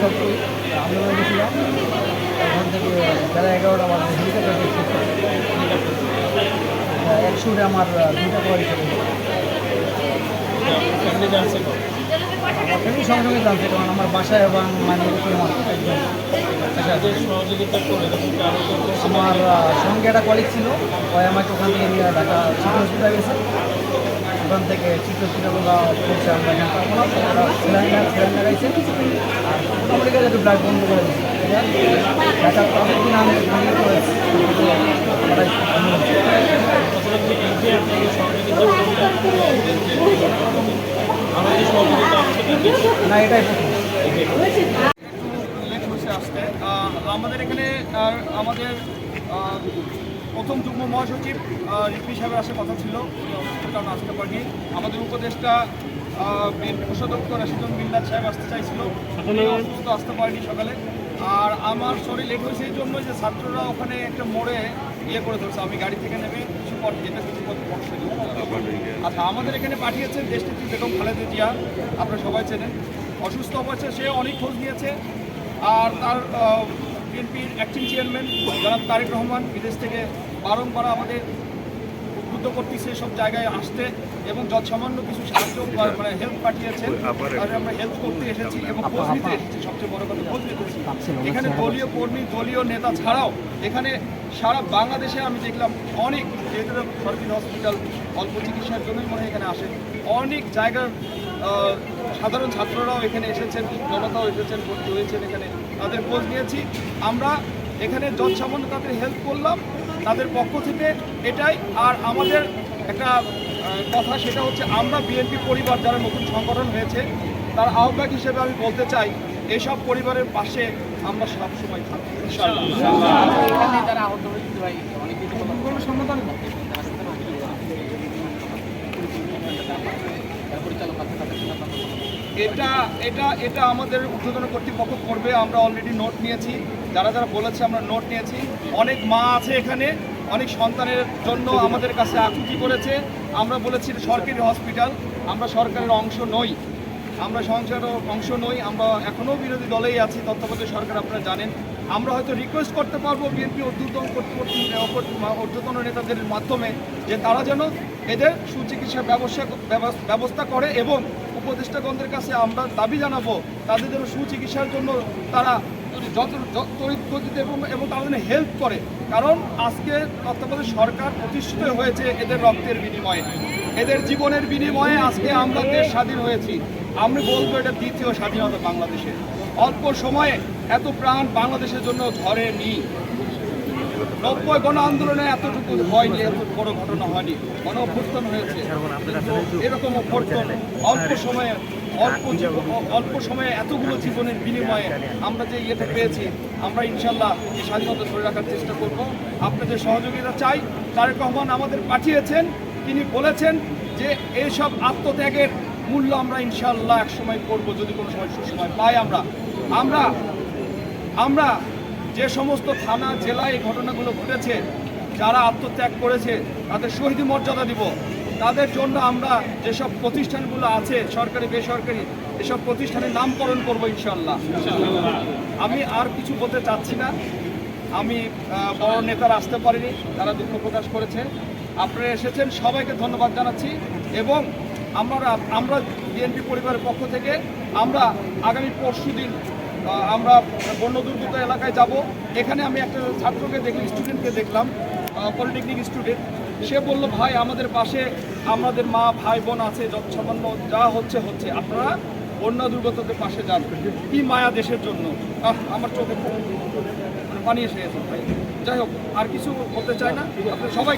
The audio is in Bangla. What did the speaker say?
সব আন্দোলন গেছিলাম। ওখান থেকে বেলা এগারোটা বাজে হেলিকপ্টার একশোতে আমার কল ছিল ফ্যামিলি সঙ্গে সঙ্গে জানছে কারণ আমার বাসায় এবং মানে আমার করে আহ, সঙ্গে একটা কলিগ ছিল। ওই আমাকে ওখান থেকে নিয়ে ঢাকা সিটি হসপিটাল গেছে। ওখান থেকে সিটি হসপিটাল বলছে আমরা এখানে সিলিন্ডার সিলিন্ডার একটু ব্লাড বন্ধ করে না এটাই আসতে আমাদের এখানে আমাদের প্রথম যুগ্ম মহাসচিব রিপি সাহেবের আসার কথা ছিল। কারণ আসতে পারিনি আমাদের উপদেষ্টা বিএনপি কোষাধ্যক্ষ রাশিদুল মিল্লাত সাহেব আসতে চাইছিল। অসুস্থ আসতে পারেনি সকালে। আর আমার শরীর লেট হয়েছে এই জন্য যে ছাত্ররা ওখানে একটা মোড়ে ইয়ে করে ধরছে। আমি গাড়ি থেকে নেমে কিছু পথ যেতে কিছু পথ পথ আচ্ছা আমাদের এখানে পাঠিয়েছেন দেশনেত্রী বেগম খালেদা জিয়া। আপনারা সবাই চেনেন। অসুস্থ অবস্থায় সে অনেক খোঁজ নিয়েছে। আর তার বিএনপির অ্যাক্টিং চেয়ারম্যান জনাব তারেক রহমান বিদেশ থেকে বারংবার আমাদের উদ্বুদ্ধ করতেছে সব জায়গায় আসতে এবং যত সামান্য কিছু সাহায্য মানে হেল্প পাঠিয়েছেন আমরা হেল্প করতে এসেছি এবং খোঁজ নিতে এসেছি সবচেয়ে বড় কথা খোঁজ নিতেছি এখানে দলীয় কর্মী দলীয় নেতা ছাড়াও এখানে সারা বাংলাদেশে আমি দেখলাম অনেক যেহেতু সরকারি হসপিটাল অল্প চিকিৎসার জন্যই মনে হয় এখানে আসেন অনেক জায়গার আহ, সাধারণ ছাত্ররাও এখানে এসেছেন জনতাও এসেছেন ভর্তি হয়েছেন এখানে। তাদের খোঁজ নিয়েছি। আমরা এখানে যত সামান্য তাদের হেল্প করলাম তাদের পক্ষ থেকে এটাই আর আমাদের একটা কথা, সেটা হচ্ছে আমরা বিএনপি পরিবার যারা নতুন সংগঠন হয়েছে, তার আহ্বায়ক হিসেবে আমি বলতে চাই, এসব পরিবারের পাশে আমরা সবসময় থাকব। এটা এটা এটা আমাদের ঊর্ধ্বতন কর্তৃপক্ষ করবে, আমরা অলরেডি নোট নিয়েছি যারা যারা বলেছে, আমরা নোট নিয়েছি। অনেক মা আছে এখানে, অনেক সন্তানের জন্য আমাদের কাছে আকুতি করেছে। আমরা বলেছি সরকারি হসপিটাল আমরা সরকারের অংশ নই। আমরা সংসারের অংশ নই, আমরা এখনও বিরোধী দলেই আছি, তত্ত্বাবধায়ক সরকার আপনারা জানেন। আমরা হয়তো রিকোয়েস্ট করতে পারব বিএনপি কর্তৃপক্ষ ঊর্ধ্বতন নেতাদের মাধ্যমে যে তারা যেন এদের সুচিকিৎসার ব্যবস্থা ব্যবস্থা করে এবং উপদেষ্টাগণদের কাছে আমরা দাবি জানাব, তাদের যেন সুচিকিৎসার জন্য তারা তড়িৎ গতিতে এবং তারা হেল্প করে। কারণ আজকে তত্ত্বাবধায়ক সরকার প্রতিষ্ঠিত হয়েছে এদের রক্তের বিনিময়ে। এদের জীবনের বিনিময়ে আজকে আমরা দেশ স্বাধীন হয়েছি। আমি বলব এটা দ্বিতীয় স্বাধীনতা বাংলাদেশে। অল্প সময়ে এত প্রাণ বাংলাদেশের জন্য ধরেনি নব্বই গণ আন্দোলনে এতটুকু হয়নি, এত বড় ঘটনা হয়নি। গণ অভ্যর্থন হয়েছে। এরকম অভ্যর্থন অল্প সময়ে অল্প অল্প সময়ে এতগুলো জীবনের বিনিময়ে আমরা যে ইয়েটা পেয়েছি, আমরা ইনশাল্লাহ এই স্বাধীনতা ধরে রাখার চেষ্টা করব। আপনাদের সহযোগিতা চাই। তারেক রহমান আমাদের পাঠিয়েছেন, তিনি বলেছেন যে এইসব আত্মত্যাগের মূল্য আমরা ইনশাল্লাহ একসময় করব, যদি কোনো সময় সুসময় পাই আমরা। আমরা আমরা যে সমস্ত থানা জেলায় এই ঘটনাগুলো ঘটেছে, যারা আত্মত্যাগ করেছে, তাদের শহীদ মর্যাদা দিব। তাদের জন্য আমরা যেসব প্রতিষ্ঠানগুলো আছে, সরকারি, বেসরকারি, এসব প্রতিষ্ঠানের নামকরণ করব ইনশাল্লাহ আমি আর কিছু বলতে চাচ্ছি না। আমি বড় নেতারা আসতে পারিনি, তারা দুঃখ প্রকাশ করেছে। আপনারা এসেছেন, সবাইকে ধন্যবাদ জানাচ্ছি এবং আমরা আমরা বিএনপি পরিবারের পক্ষ থেকে আমরা আগামী পরশু দিন আমরা বন্য দুর্গত এলাকায় যাব। এখানে আমি একটা ছাত্রকে দেখলাম, স্টুডেন্টকে দেখলাম পলিটেকনিক স্টুডেন্ট। সে বলল, ভাই, আমাদের পাশে আমাদের মা, ভাই, বোন আছে যত সামান্য যা হচ্ছে হচ্ছে। আপনারা বন্যা দুর্গতদের পাশে যান। কি মায়া দেশের জন্য। আমার চোখে পানি এসে গেছে, ভাই। যাই হোক, আর কিছু বলতে চায় না। সবাই